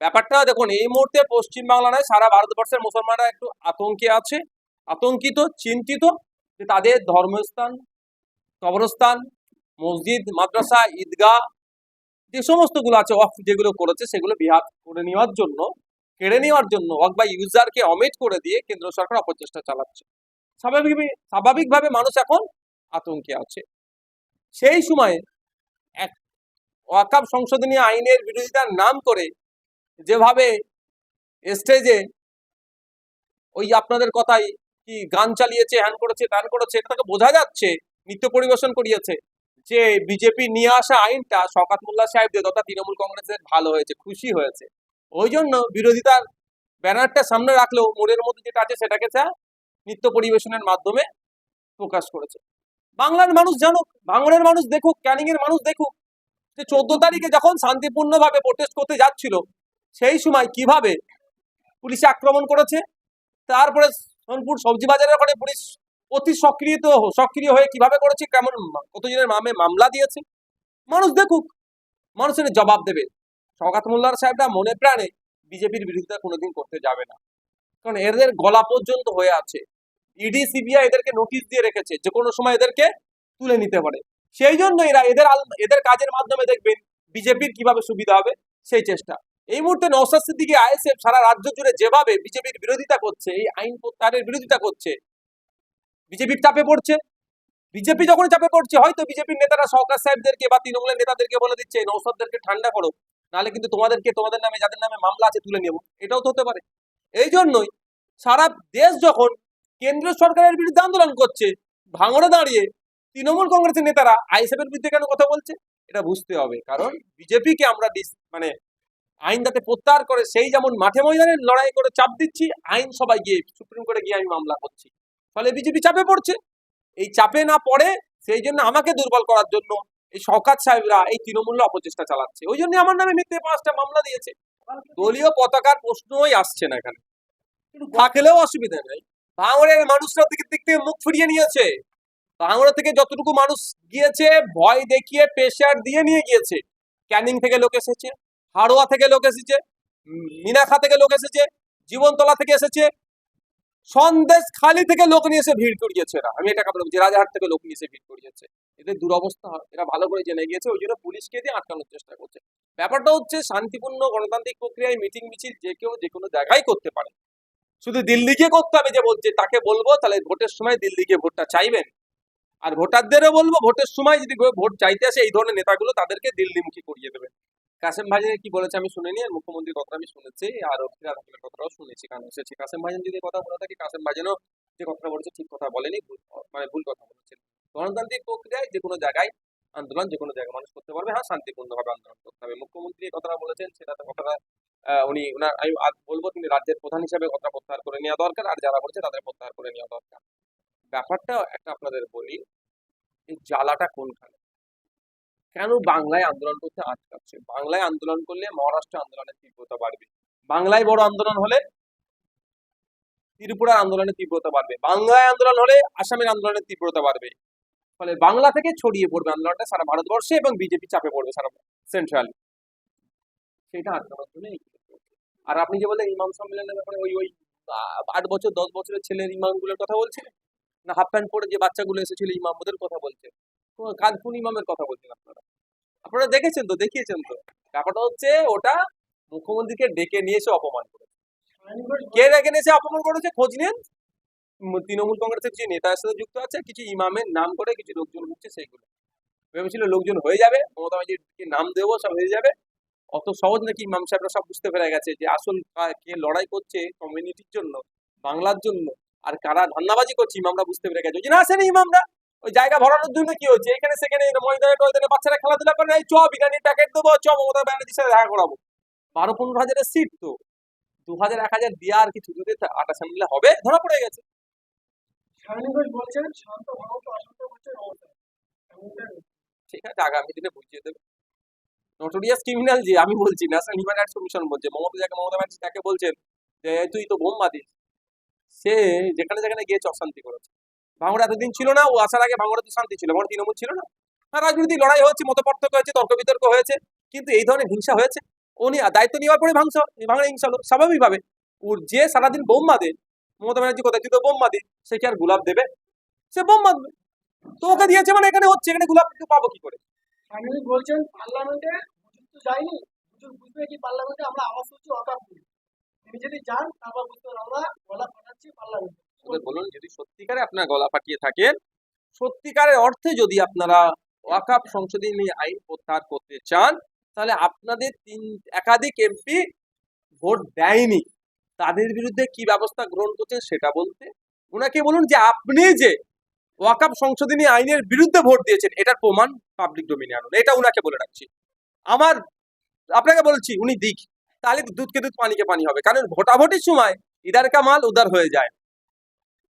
ব্যাপারটা দেখুন, এই মুহূর্তে পশ্চিমবাংলা নয়, সারা ভারতবর্ষের মুসলমানরা একটু আতঙ্কে আছে। আতঙ্কিত, চিন্তিত যে তাদের ধর্মস্থান, কবরস্থান, মসজিদ, মাদ্রাসা, ঈদগাহ, যে সমস্তগুলো আছে ওয়াকফ যেগুলো করেছে, সেগুলো বিহাত করে নেওয়ার জন্য, কেড়ে নেওয়ার জন্য, ওয়াক বা ইউজারকে অমিট করে দিয়ে কেন্দ্র সরকার অপচেষ্টা চালাচ্ছে। স্বাভাবিক স্বাভাবিকভাবে মানুষ এখন আতঙ্কে আছে। সেই সময়ে এক ওয়াকাব সংশোধনী আইনের বিরোধিতার নাম করে যেভাবে স্টেজে ওই আপনাদের কথাই কি গান চালিয়েছে, হ্যান করেছে, ত্যান করেছে, এটা থেকে বোঝা যাচ্ছে, নৃত্য পরিবেশন করিয়েছে। যে বিজেপি নিয়ে আসা আইনটা শওকাত মোল্লা সাহেবদের তথা তৃণমূল কংগ্রেসের ভালো হয়েছে, খুশি হয়েছে। ওই জন্য বিরোধিতার ব্যানারটা সামনে রাখলেও মোড়ের মধ্যে যেটা আছে সেটাকে চা নৃত্য পরিবেশনের মাধ্যমে প্রকাশ করেছে। বাংলার মানুষ জানুক ভাঙড়ের মানুষ দেখুক, ক্যানিং এর মানুষ দেখুক যে চোদ্দ তারিখে যখন শান্তিপূর্ণভাবে প্রোটেস্ট করতে যাচ্ছিল সেই সময় কীভাবে পুলিশে আক্রমণ করেছে? তারপরে সোনপুর সবজি বাজারের ওখানে পুলিশ অতি সক্রিয় সক্রিয় হয়ে কীভাবে করেছে? কেমন কতজনের নামে মামলা দিয়েছে? মানুষ দেখুক, মানুষের জবাব দেবে। শওকাত মোল্লার সাহেবরা মনে প্রাণে বিজেপির বিরোধিতা কোনোদিন করতে যাবে না। কারণ এদের গলা পর্যন্ত হয়ে আছে। ইডি, সিবিআই এদেরকে নোটিশ দিয়ে রেখেছে যে কোনো সময় এদেরকে তুলে নিতে পারে। সেই জন্য এরা এদের এদের কাজের মাধ্যমে দেখবেন বিজেপির কীভাবে সুবিধা হবে সেই চেষ্টা। এই মুহূর্তে নৌসাদ সিদ্দিকি আইএসএফ সারা রাজ্য জুড়ে যেভাবে বিজেপির বিরোধিতা করছে, এই আইন প্রত্যাহারের বিরোধিতা করছে, বিজেপির চাপে পড়ছে। বিজেপি যখন চাপে পড়ছে, হয়তো বিজেপির নেতারা সরকার সাহেবদেরকে বা তৃণমূলের নেতাদেরকে বলে দিচ্ছে নৌসাদদেরকে ঠান্ডা করো, নাহলে কিন্তু তোমাদেরকে, তোমাদের নামে, যাদের নামে মামলা আছে তুলে নেব। এটাও তো হতে পারে। এই জন্যই সারা দেশ যখন কেন্দ্র সরকারের বিরুদ্ধে আন্দোলন করছে, ভাঙড়ে দাঁড়িয়ে তৃণমূল কংগ্রেসের নেতারা আইএসএফ এর বিরুদ্ধে কেন কথা বলছে? এটা বুঝতে হবে। কারণ বিজেপিকে আমরা মানে আইন যাতে প্রত্যাহার করে সেই যেমন মাঠে ময়দানে লড়াই করে চাপ দিচ্ছি আইন সবাই গিয়ে সুপ্রিম কোর্টে গিয়ে আমি মামলা করছি। ফলে বিজেপি চাপে পড়ছে। এই চাপে না পড়ে সেই জন্য আমাকে দুর্বল করার জন্য এই শওকাত সাহেবরা এই তৃণমূল অপচেষ্টা চালাচ্ছে। ওই জন্য আমার নামে মিথ্যে পাঁচটা মামলা দিয়েছে। দলীয় পতাকার প্রশ্নই আসছে না এখানে। থাকলেও অসুবিধা নেই। ভাঙড়ের মানুষরা দিকে দিক থেকে মুখ ফিরিয়ে নিয়েছে। ভাঙড়া থেকে যতটুকু মানুষ গিয়েছে ভয় দেখিয়ে প্রেশার দিয়ে নিয়ে গিয়েছে। ক্যানিং থেকে লোক এসেছে। হাড়োয়া থেকে লোক এসেছে মিনাখা থেকে লোক এসেছে, জীবনতলা থেকে এসেছে সন্দেশ খালি থেকে লোক নিয়ে এসে ভিড় করিয়েছে এরা। আমি এটা বলব যে রাজাহাট থেকে লোক নিয়ে এসে ভিড় করিয়েছে এদের দুরবস্থা। এরা ভালো করে জেনে গিয়েছে, ওই জন্য পুলিশকে দিয়ে আটকানোর চেষ্টা করছে। ব্যাপারটা হচ্ছে, শান্তিপূর্ণ গণতান্ত্রিক প্রক্রিয়ায় মিটিং মিছিল যে কেউ যে কোনো জায়গায় করতে পারে। শুধু দিল্লিকে করতে হবে যে বলছে তাকে বলব, তাহলে ভোটের সময় দিল্লিকে ভোটটা চাইবেন। আর ভোটারদেরও বলব, ভোটের সময় যদি ভোট চাইতে আসে, এই ধরনের নেতাগুলো তাদেরকে দিল্লিমুখী করিয়ে দেবে। কাসেম ভাইজান কি বলেছে আমি শুনিনি, আর মুখ্যমন্ত্রীর কথা আমি শুনেছি, আর ফিরাদ হাকিমের কথাটাও শুনেছি, কারণ এসেছি কাসেম ভাইজান যদি কথা বলে থাকে, কাসেম ভাইজানও যে কথাটা বলেছে, ঠিক কথা বলেনি মানে ভুল কথা বলেছেন গণতান্ত্রিক প্রক্রিয়ায় যে কোনো জায়গায় আন্দোলন, যে কোনো জায়গায় মানুষ করতে পারবে। হ্যাঁ শান্তিপূর্ণভাবে আন্দোলন করতে হবে। মুখ্যমন্ত্রী কথাটা বলেছেন, সেটা কথাটা উনি ওনার আমি বলব, তিনি রাজ্যের প্রধান হিসাবে কথা প্রত্যাহার করে নেওয়া দরকার, আর যারা বলছে, তাদের প্রত্যাহার করে নেওয়া দরকার। ব্যাপারটা একটা আপনাদের বলি, এই জ্বালাটা কোনখানে? কেন বাংলায় আন্দোলন করতে আটকাচ্ছে বাংলায় আন্দোলন করলে মহারাষ্ট্র আন্দোলনের তীব্রতা বাড়বে। বাংলায় বড় আন্দোলন হলে ত্রিপুরার আন্দোলনের তীব্রতা বাড়বে। বাংলায় আন্দোলন হলে আসামের আন্দোলনের তীব্রতা বাড়বে। ফলে বাংলা থেকে ছড়িয়ে পড়বে আন্দোলনটা সারা ভারতবর্ষে এবং বিজেপি চাপে পড়বে সারা সেন্ট্রাল সেটা আটকানোর জন্য। আর আপনি যে বললেন ইমাম সম্মেলনের ব্যাপারে ওই ওই আট বছর, দশ বছরের ছেলের ইমামগুলোর কথা বলছিলেন? না, হাফ প্যান্ট পরে যে বাচ্চাগুলো এসেছিল ইমাম ওদের কথা বলছেন? কোন- কাল ইমামের কথা বলছেন আপনারা। আপনারা দেখেছেন তো, দেখিয়েছেন তো। ব্যাপারটা হচ্ছে ওটা মুখ্যমন্ত্রীকে ডেকে নিয়ে এসে অপমান করেছে। কে ডেকে নিয়ে এসে অপমান করেছে? খোঁজ নেন। তৃণমূল কংগ্রেসের কিছু নেতার সাথে যুক্ত আছে, কিছু ইমামের নাম করে কিছু লোকজন বুঝছে সেইগুলো। ভেবেছিল লোকজন হয়ে যাবে, মমতা ব্যানার্জিকে নাম দেবো, সব হয়ে যাবে। অত সহজ নাকি ইমাম সাহেবরা সব বুঝতে পেরে গেছে যে আসল কে লড়াই করছে কমিউনিটির জন্য, বাংলার জন্য, আর কারা ধান্দাবাজি করছে ইমামরা বুঝতে পেরে গেছে। ওই জন্য আসেনি ইমামরা। ওই জায়গা ভরানোর জন্য কি হচ্ছে? এখানে সেখানে ময়দানে টয়দানে বাচ্চারা খেলাধুলা করে এই চ বিরিয়ানির প্যাকেট দেবো চ মমতা ব্যানার্জির সাথে দেখা করাবো। বারো পনেরো হাজারের সিট তো। দু হাজার এক হাজার দিয়ে আর কিছু যদি আটা সামলে হবে ধরা পড়ে গেছে। ঠিক আছে আগামী দিনে বুঝিয়ে দেবে। নোটোরিয়াস ক্রিমিনাল যে আমি বলছি ন্যাশনাল হিউম্যান রাইটস কমিশন বলছে। মমতা যাকে মমতা ব্যানার্জি তাকে বলছেন যে তুই তো বোম বাঁধিস। সে যেখানে যেখানে গিয়েছে অশান্তি করেছে। ভাঙড় এতদিন ছিল না, ও আসার আগে ভাঙড়ে তো শান্তি ছিল, ভাঙড় তৃণমূল ছিল না। হ্যাঁ রাজনৈতিক লড়াই হয়েছে মত পার্থক্য হয়েছে তর্ক বিতর্ক হয়েছে, কিন্তু এই ধরনের হিংসা হয়েছে। উনি দায়িত্ব নেওয়ার পরে ভাঙছে ভাঙড়ে হিংসা হলো স্বাভাবিকভাবে। ওর যে সারাদিন বোম মাদে মমতা ব্যানার্জি কোথায় যদি বোম মাদে সে কি আর গোলাপ দেবে? সে বোম মারবে তো ওকে দিয়েছে মানে এখানে হচ্ছে, এখানে গোলাপ পাবো কি করে? বলছেন পার্লামেন্টে হুজুর বুঝবে কি পার্লামেন্টে আমরা আওয়াজ করছি অকাপ তিনি যদি যান, তারপর বুঝতে আমরা গলা ফাটাচ্ছি পার্লামেন্টে। তবে বলুন, যদি সত্যিকারে আপনার গলা ফাটিয়ে থাকেন সত্যিকারের অর্থে যদি আপনারা ওয়াকাপ সংশোধনী আইন প্রত্যাহার করতে চান, তাহলে আপনাদের তিন, একাধিক এমপি ভোট দেয়নি। তাদের বিরুদ্ধে কি ব্যবস্থা গ্রহণ করছেন সেটা বলতে, ওনাকে বলুন যে আপনি যে ওয়াকাপ সংশোধনী আইনের বিরুদ্ধে ভোট দিয়েছেন, এটার প্রমাণ পাবলিক ডোমিনে আনুন। এটা উনাকে বলে রাখছি। আমার, আপনাকে বলছি, উনি দিক। তাহলে দুধকে দুধ, পানিকে পানি হবে। কারণ ভোটাভুটির সময় ইদার কামাল উদার হয়ে যায়।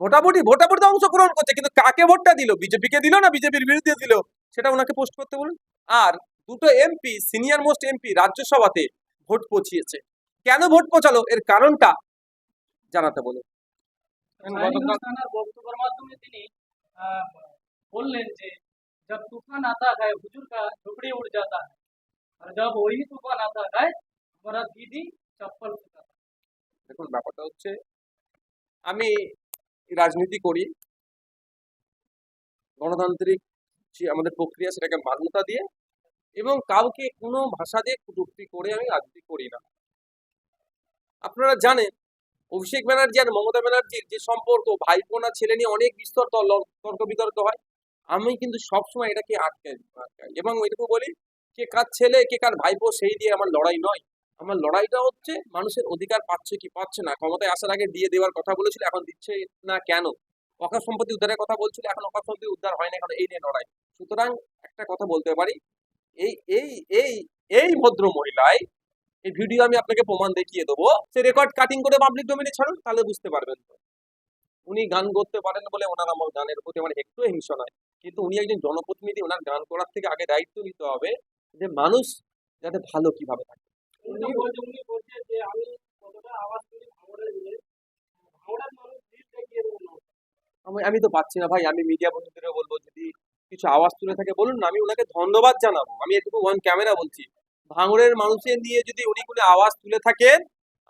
ভোটাভুটি ভোটাভুটিতে অংশগ্রহণ করছে কিন্তু কাকে ভোটটা দিল বিজেপিকে দিল না বিজেপির বিরুদ্ধে দিল সেটা ওনাকে পোস্ট করতে বলুন আর দুটো এমপি সিনিয়র মোস্ট এমপি রাজ্যসভাতে ভোট পৌঁছিয়েছে কেন ভোট পৌঁছালো এর কারণটা জানাতে বলুন শাহিনুর খানের বক্তব্যের মাধ্যমে তিনি আহ, বললেন যে जब तूफान आता है हुजूर का झोपड़ी उड़ जाता है और जब वही तूफान आता है हमारा दीदी चप्पल सुखाता है দেখুন ব্যাপারটা হচ্ছে আমি রাজনীতি করি, গণতান্ত্রিক যে আমাদের প্রক্রিয়া সেটাকে মান্যতা দিয়ে এবং কাউকে কোনো ভাষা দিয়ে কটূক্তি করে আমি রাজনীতি করি না। আপনারা জানেন, অভিষেক ব্যানার্জি আর মমতা ব্যানার্জির যে সম্পর্ক, ভাইপোনা, ছেলে নিয়ে অনেক বিস্তর তর্ক বিতর্ক হয়। আমি কিন্তু সবসময় এটাকে আটকাই আটকাই এবং এটুকু বলি, কে কার ছেলে, কে কার ভাইপো, সেই দিয়ে আমার লড়াই নয়। আমার লড়াইটা হচ্ছে মানুষের অধিকার পাচ্ছে কি পাচ্ছে না। ক্ষমতায় আসার আগে দিয়ে দেওয়ার কথা বলেছিল, এখন দিচ্ছে না কেন? অকার সম্পত্তি উদ্ধারের কথা বলছিল, এখন অকাশ সম্পত্তি উদ্ধার হয় না এখন এই নিয়ে লড়াই। সুতরাং একটা কথা বলতে পারি, এই এই এই এই ভদ্র মহিলাই, এই ভিডিও আমি আপনাকে প্রমাণ দেখিয়ে দেবো। সে রেকর্ড কাটিং করে পাবলিক ডোমেনে ছাড়ুন, তাহলে বুঝতে পারবেন তো। উনি গান করতে পারেন বলে ওনার আমার গানের প্রতি আমার একটু হিংসা নয়। কিন্তু উনি একজন জনপ্রতিনিধি, ওনার গান করার থেকে আগে দায়িত্ব নিতে হবে যে মানুষ যাতে ভালো কীভাবে থাকে। আমি তো পাচ্ছি না ভাই, আমি মিডিয়া বন্ধুদেরও বলব, যদি কিছু আওয়াজ তুলে থাকে, বলুন না, আমি ওনাকে ধন্যবাদ জানাব। আমি এটুকু ওয়ান ক্যামেরা বলছি। ভাঙড়ের মানুষের নিয়ে যদি উনি কোনো আওয়াজ তুলে থাকেন,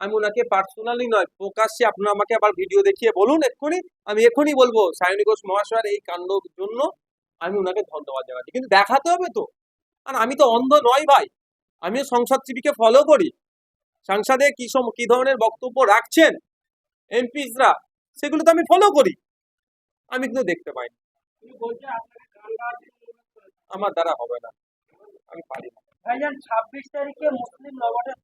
আমি ওনাকে পার্সোনালি নয়, প্রকাশ্যে আপনারা আমাকে আবার ভিডিও দেখিয়ে বলুন এক্ষুনি, আমি এক্ষুনি বলব, সায়নী ঘোষ মহাশয়ের এই কাণ্ডর জন্য আমি ওনাকে ধন্যবাদ জানাচ্ছি। কিন্তু দেখাতে হবে তো। আর আমি তো অন্ধ নয় ভাই। আমিও সংসদজীবীকে ফলো করি। সংসদে কি সম কি ধরনের বক্তব্য রাখছেন এমপিসরা সেগুলো তো আমি ফলো করি। আমি কিন্তু দেখতে পাই। আমার দ্বারা হবে না। আমি পারি না। ভাইজান ছাব্বিশ তারিখে মুসলিম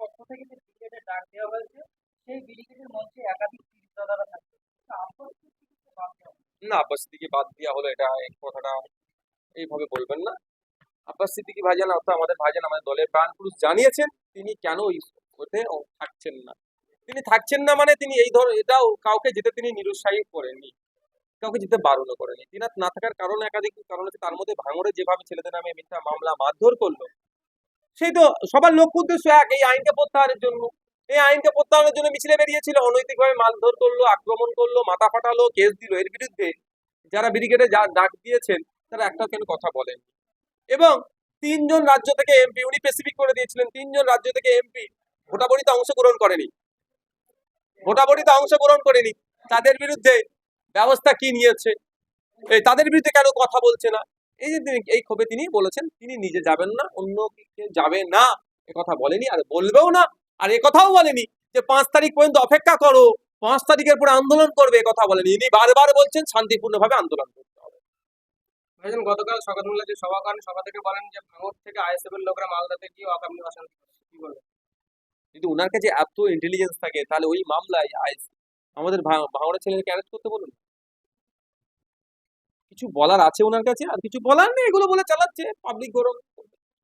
পক্ষ থেকে যে ডাক দেওয়া হয়েছে সেই ব্রিগেডের মঞ্চে একাধিক থাকবে। না আব্বাস সিদ্দিকি বাদ দেওয়া হলো এটা এই কথাটা এইভাবে বলবেন না। আব্বাস সিদ্দিকি ভাইজান? অর্থাৎ আমাদের ভাইজান, আমাদের দলের প্রাণ পুরুষ জানিয়েছেন তিনি কেন ওতে থাকছেন না। তিনি থাকছেন না মানে তিনি এই ধর, এটাও কাউকে যেতে তিনি নিরুৎসাহী করেননি। কাউকে যেতে বারণও করেনি তিনি না থাকার কারণে, একাধিক কারণ আছে। তার মধ্যে ভাঙড়ে যেভাবে ছেলেদের নামে মিথ্যা মামলা মারধর করল, সেই তো সবার লক্ষ্য উদ্দেশ্য এক। এই আইনকে প্রত্যাহারের জন্য, এই আইনকে প্রত্যাহারের জন্য মিছিলে বেরিয়েছিল, অনৈতিকভাবে মারধর করল, আক্রমণ করল, মাথা ফাটালো, কেস দিল। এর বিরুদ্ধে যারা ব্রিগেডে যা ডাক দিয়েছেন, তারা একটাও কেন কথা বলেন এবং তিনজন রাজ্য থেকে এমপি উনি স্পেসিফিক করে দিয়েছিলেন। তিনজন রাজ্য থেকে এমপি ভোটাভুটিতে অংশগ্রহণ করেনি। ভোটাভুটিতে অংশগ্রহণ করেনি। তাদের বিরুদ্ধে ব্যবস্থা কি নিয়েছে? এই তাদের বিরুদ্ধে কেন কথা বলছে না? এই যে তিনি, এই ক্ষোভে তিনি বলেছেন, তিনি নিজে যাবেন না, অন্য কেউ যাবে না। কথা বলেনি, আর বলবেও না, আর এ কথাও বলেনি যে পাঁচ তারিখ পর্যন্ত অপেক্ষা করো, পাঁচ তারিখের পরে আন্দোলন করবে কথা বলেনি। ইনি বারবার বলছেন, শান্তিপূর্ণভাবে আন্দোলন করতে হবে গতকাল যে সভা করেন, সভা থেকে বলেন যে ভাঙড় থেকে আইএসএফ এর লোকরা মালদাতে গিয়ে অকাম নির্বাচন করছে। কি বলবেন? যদি ওনার কাছে এত ইন্টেলিজেন্স থাকে, তাহলে ওই মামলায় আমাদের ছেলেকে অ্যারেস্ট করতে বলুন। কিছু বলার আছে ওনার কাছে? আর কিছু বলার নেই, এগুলো বলে চালাচ্ছে। পাবলিক গরম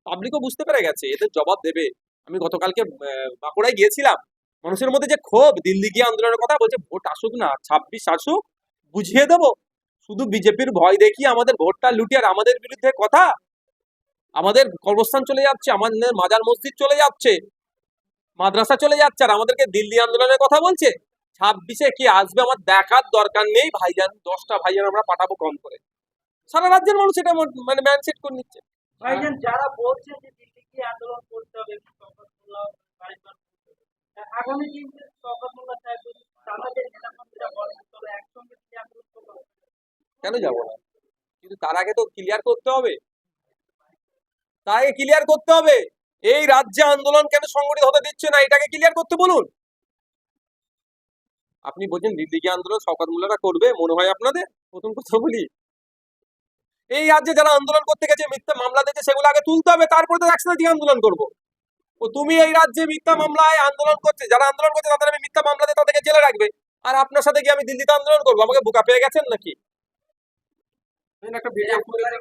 পাবলিকও বুঝতে পেরে গেছে, এদের জবাব দেবে। আমি গতকালকে বাঁকুড়ায় গিয়েছিলাম। মানুষের মধ্যে যে ক্ষোভ, দিল্লি গিয়ে আন্দোলনের কথা বলছে, ভোট আসুক না, ছাব্বিশ আসুক, বুঝিয়ে দেবো। শুধু বিজেপির ভয় দেখিয়ে আমাদের ভোটটা লুটিয়ে আর আমাদের বিরুদ্ধে কথা? আমাদের কর্মস্থান চলে যাচ্ছে, আমাদের মাজার মসজিদ চলে যাচ্ছে, মাদ্রাসা চলে যাচ্ছে, আর আমাদেরকে দিল্লি আন্দোলনের কথা বলছে? ছাব্বিশে কি আসবে? আমার দেখার দরকার নেই। ভাইজান, দশটা ভাইজান আমরা পাঠাবো কম করে। সারা রাজ্যের মানুষ এটা মন- ম্যানসেট করে নিচ্ছে। ভাইজান, যারা বলছে যে আন্দোলন করতে হবে। আগামী দিনে তাদের নেতা বলেন, তবে একসঙ্গে আন্দোলন কেন যাব না? কিন্তু তার আগে তো ক্লিয়ার করতে হবে। তার আগে ক্লিয়ার করতে হবে। এই রাজ্যে আন্দোলন কেন সংগঠিত হতে দিচ্ছে না? এটাকে ক্লিয়ার করতে বলুন। আপনি বলছেন দিল্লি গিয়ে আন্দোলন শওকত মোল্লারা করবে, মনে হয় আপনাদের। প্রথম কথা বলি। এই রাজ্যে যারা আন্দোলন করতে গেছে, মিথ্যা মামলা দিয়েছে, সেগুলো আগে তুলতে হবে। তারপরে তো একসাথে দিয়ে আন্দোলন করব। ও তুমি এই রাজ্যে মিথ্যা মামলায় আন্দোলন করছে। যারা আন্দোলন করছে, তাদের আমি মিথ্যা মামলা দিয়ে তাদেরকে জেলে রাখবে। আর আপনার সাথে গিয়ে আমি দিল্লিতে আন্দোলন করব। আমাকে বোকা পেয়ে গেছেন নাকি? একটা ভিডিও ফুটেজে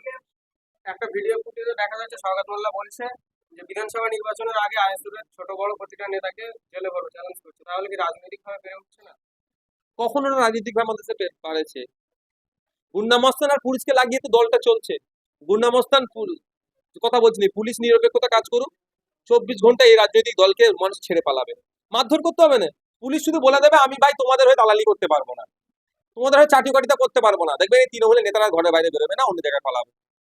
একটা ভিডিও ফুটেজে দেখা যাচ্ছে স্বাগত মোল্লা বলছে যে বিধানসভা নির্বাচনের আগে আইএসএফের ছোট বড় প্রতিটা নেতাকে জেলে ভরো চ্যালেঞ্জ করছে। তাহলে কি রাজনৈতিক ভাবে বেড়ে উঠছে না? কখনো না রাজনৈতিক ভাবে আমাদের সাথে পারেছে। গুন্ডামস্তান আর পুলিশকে লাগিয়ে তো দলটা চলছে। গুন্ডামস্তান কথা বলছি পুলিশ নিরপেক্ষতা কাজ করুক। চব্বিশ ঘণ্টা এই রাজনৈতিক দলকে মানুষ ছেড়ে পালাবে। মারধর করতে হবে না। পুলিশ শুধু বলে দেবে আমি ভাই তোমাদের হয়ে দালালি করতে পারব না। তোমাদের হয় চাটিকাটিতা করতে পারব না। দেখবে এই তৃণমূলের নেতারা ঘরের বাইরে বেরোবে না, অন্য জায়গায় পালাবে।